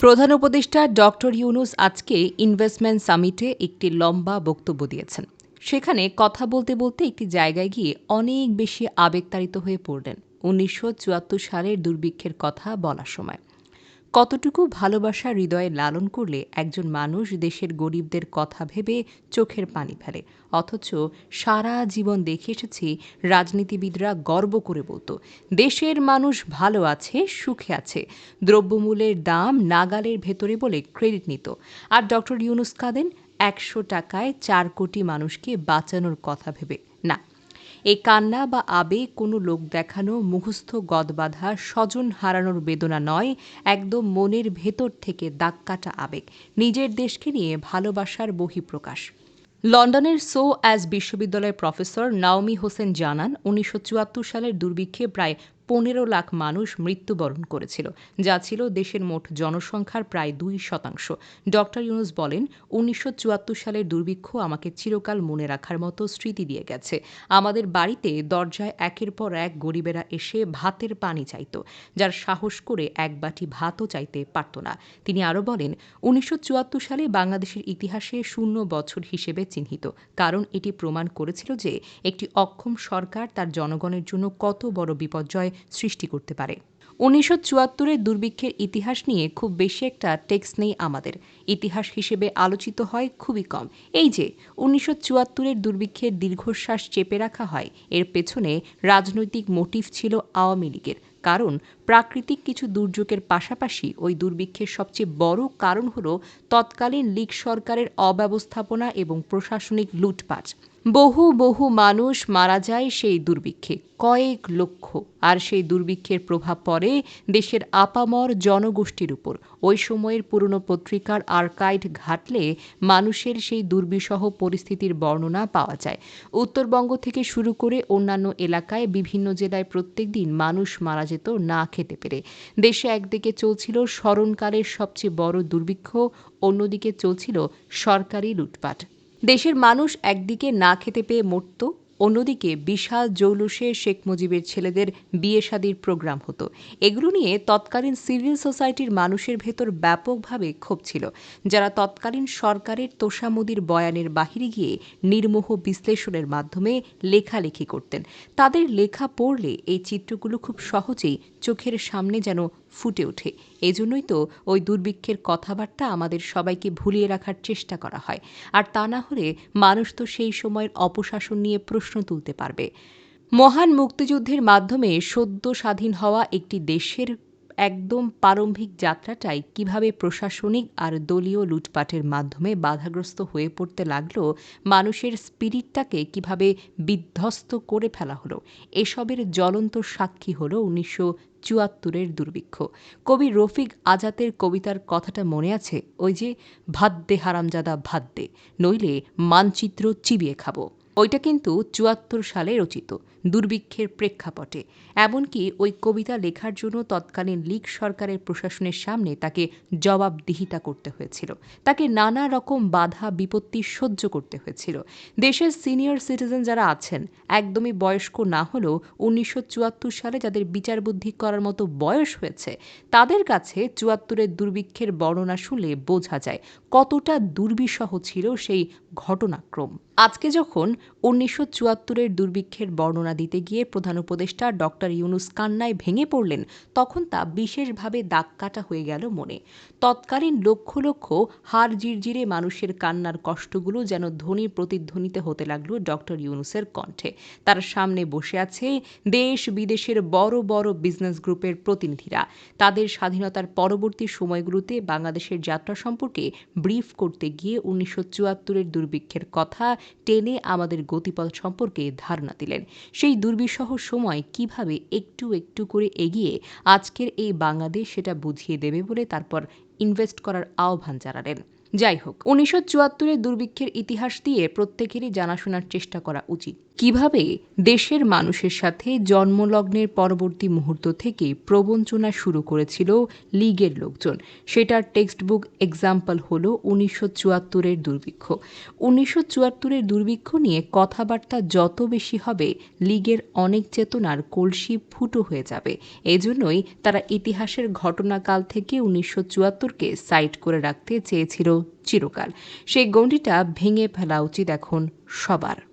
প্রধান উপদেষ্টা ডক্টর ইউনুস আজকে ইনভেস্টমেন্ট সামিটে একটি লম্বা বক্তব্য দিয়েছেন। সেখানে কথা বলতে বলতে একটি জায়গায় গিয়ে অনেক বেশি আবেগতাড়িত হয়ে পড়লেন। উনিশশো চুয়াত্তর সালের দুর্ভিক্ষের কথা বলার সময়। কতটুকু ভালোবাসা হৃদয়ে লালন করলে একজন মানুষ দেশের গরিবদের কথা ভেবে চোখের পানি ফেলে? অথচ সারা জীবন দেখে এসেছি রাজনীতিবিদরা গর্ব করে বলতো, দেশের মানুষ ভালো আছে, সুখে আছে। দ্রব্যমূল্যের দাম নাগালের ভেতরে বলে ক্রেডিট নিত। আর ডক্টর ইউনুস কাঁদেন, একশো টাকায় চার কোটি মানুষকে বাঁচানোর কথা ভেবে। না এই কান্না বা আবেগ কোনো লোক দেখানো, মুখস্থ গদবাধা স্বজন হারানোর বেদনা নয়, একদম মনের ভেতর থেকে দাগ কাটা আবেগ। নিজের দেশকে নিয়ে ভালোবাসার বহিঃপ্রকাশ। লন্ডনের সো অ্যাজ বিশ্ববিদ্যালয়ের প্রফেসর নাওমি হোসেন জানান, উনিশশো চুয়াত্তর সালের দুর্ভিক্ষে প্রায় পনেরো লাখ মানুষ মৃত্যুবরণ করেছিল, যা ছিল দেশের মোট জনসংখ্যার প্রায় দুই শতাংশ। ডক্টর ইউনুস বলেন, উনিশশো চুয়াত্তর সালের দুর্ভিক্ষ আমাকে চিরকাল মনে রাখার মতো স্মৃতি দিয়ে গেছে। আমাদের বাড়িতে দরজায় একের পর এক গরিবেরা এসে ভাতের পানি চাইত, যার সাহস করে এক বাটি ভাতও চাইতে পারত না। তিনি আরও বলেন, উনিশশো চুয়াত্তর সালে বাংলাদেশের ইতিহাসে শূন্য বছর হিসেবে চিহ্নিত, কারণ এটি প্রমাণ করেছিল যে একটি অক্ষম সরকার তার জনগণের জন্য কত বড় বিপর্যয় সৃষ্টি করতে পারে। উনিশশো চুয়াত্তরের দুর্ভিক্ষের ইতিহাস নিয়ে খুব বেশি একটা টেক্স নেই আমাদের। ইতিহাস হিসেবে আলোচিত হয় খুবই কম। এই যে, উনিশশো চুয়াত্তরের দুর্ভিক্ষের দীর্ঘশ্বাস চেপে রাখা হয়, এর পেছনে রাজনৈতিক মোটিভ ছিল আওয়ামী লীগের। কারণ প্রাকৃতিক কিছু দুর্যোগের পাশাপাশি ওই দুর্ভিক্ষের সবচেয়ে বড় কারণ হল তৎকালীন লীগ সরকারের অব্যবস্থাপনা এবং প্রশাসনিক লুটপাট। বহু বহু মানুষ মারা যায় সেই দুর্ভিক্ষে, কয়েক লক্ষ। আর সেই দুর্ভিক্ষের প্রভাব পড়ে দেশের আপামর জনগোষ্ঠীর উপর। ওই সময়ের পুরনো পত্রিকার আর্কাইড ঘাটলে মানুষের সেই দুর্বিষহ পরিস্থিতির বর্ণনা পাওয়া যায়। উত্তরবঙ্গ থেকে শুরু করে অন্যান্য এলাকায় বিভিন্ন জেলায় প্রত্যেক দিন মানুষ মারা যেত না খেতে পেরে। দেশে একদিকে চলছিল স্মরণকালের সবচেয়ে বড় দুর্ভিক্ষ, অন্যদিকে চলছিল সরকারি লুটপাট। দেশের মানুষ একদিকে না খেতে পেয়ে মরত অন্যদিকে বিশাল জৌলুসে শেখ মুজিবের ছেলেদের বিয়ে শাদির প্রোগ্রাম হতো। এগুলো নিয়ে তৎকালীন সিভিল সোসাইটির মানুষের ভেতর ব্যাপকভাবে ক্ষোভ ছিল। যারা তৎকালীন সরকারের তোষামুদির বয়ানের বাহিরে গিয়ে নির্মোহ বিশ্লেষণের মাধ্যমে লেখালেখি করতেন, তাদের লেখা পড়লে এই চিত্রগুলো খুব সহজেই চোখের সামনে যেন ফুটে ওঠে। এজন্যই তো ওই দুর্ভিক্ষের কথাবার্তা আমাদের সবাইকে ভুলিয়ে রাখার চেষ্টা করা হয়। আর তা না হলে মানুষ তো সেই সময়ের অপশাসন নিয়ে প্রশ্ন তুলতে পারবে। মহান মুক্তিযুদ্ধের মাধ্যমে সদ্য স্বাধীন হওয়া একটি দেশের একদম প্রারম্ভিক যাত্রাটাই কীভাবে প্রশাসনিক আর দলীয় লুটপাটের মাধ্যমে বাধাগ্রস্ত হয়ে পড়তে লাগল, মানুষের স্পিরিটটাকে কীভাবে বিধ্বস্ত করে ফেলা হলো, এসবের জ্বলন্ত সাক্ষী হলো উনিশশো চুয়াত্তরের দুর্ভিক্ষ। কবি রফিক আজাতের কবিতার কথাটা মনে আছে? ওই যে দে হারামজাদা ভাদ্যে নইলে মানচিত্র চিবিয়ে খাব। ওইটা কিন্তু চুয়াত্তর সালে রচিত, দুর্ভিক্ষের প্রেক্ষাপটে। এমনকি ওই কবিতা লেখার জন্য তৎকালীন লীগ সরকারের প্রশাসনের সামনে তাকে জবাবদিহিতা করতে হয়েছিল। তাকে নানা রকম বাধা, বিপত্তি সহ্য করতে হয়েছিল। দেশের সিনিয়র সিটিজেন যারা আছেন, একদমই বয়স্ক না হলেও উনিশশো চুয়াত্তর সালে যাদের বিচার বুদ্ধি করার মতো বয়স হয়েছে, তাদের কাছে চুয়াত্তরের দুর্ভিক্ষের বর্ণনা শুনলে বোঝা যায় কতটা দুর্বিষহ ছিল সেই ঘটনাক্রম। আজকে যখন উনিশশো চুয়াত্তরের দুর্ভিক্ষের বর্ণনা দিতে গিয়ে প্রধান উপদেষ্টা ডক্টর ইউনুস কান্নায় ভেঙে পড়লেন, তখন তা বিশেষভাবে দাগ কাটা হয়ে গেল মনে। তৎকালীন লক্ষ লক্ষ হাড় জিরজিরে মানুষের কান্নার কষ্টগুলো যেন ধ্বনি প্রতিধ্বনিতে হতে লাগল ডক্টর ইউনুসের কণ্ঠে। তার সামনে বসে আছে দেশ বিদেশের বড় বড় বিজনেস গ্রুপের প্রতিনিধিরা। তাদের স্বাধীনতার পরবর্তী সময়গুলোতে বাংলাদেশের যাত্রা সম্পর্কে ব্রিফ করতে গিয়ে উনিশশো চুয়াত্তরের দুর্ভিক্ষের কথা টেনে আমাদের গতিপথ সম্পর্কে ধারণা দিলেন। সেই দুর্বিষহ সময় কীভাবে একটু একটু করে এগিয়ে আজকের এই বাংলাদেশ সেটা বুঝিয়ে দেবে বলে তারপর ইনভেস্ট করার আহ্বান জানালেন। যাই হোক, উনিশশো চুয়াত্তরের দুর্ভিক্ষের ইতিহাস দিয়ে প্রত্যেকেরই জানাশোনার চেষ্টা করা উচিত। কীভাবে দেশের মানুষের সাথে জন্মলগ্নের পরবর্তী মুহূর্ত থেকে প্রবঞ্চনা শুরু করেছিল লীগের লোকজন? সেটার টেক্সট বুক এক্সাম্পল হল উনিশশো চুয়াত্তরের দুর্ভিক্ষ। উনিশশো চুয়াত্তরের দুর্ভিক্ষ নিয়ে কথাবার্তা যত বেশি হবে, লীগের অনেক চেতনার কলসি ফুটো হয়ে যাবে। এজন্যই তারা ইতিহাসের ঘটনাকাল থেকে উনিশশো চুয়াত্তরকে সাইট করে রাখতে চেয়েছিল চিরকাল। সেই গণ্ডিটা ভেঙে ফেলা উচিত এখন সবার।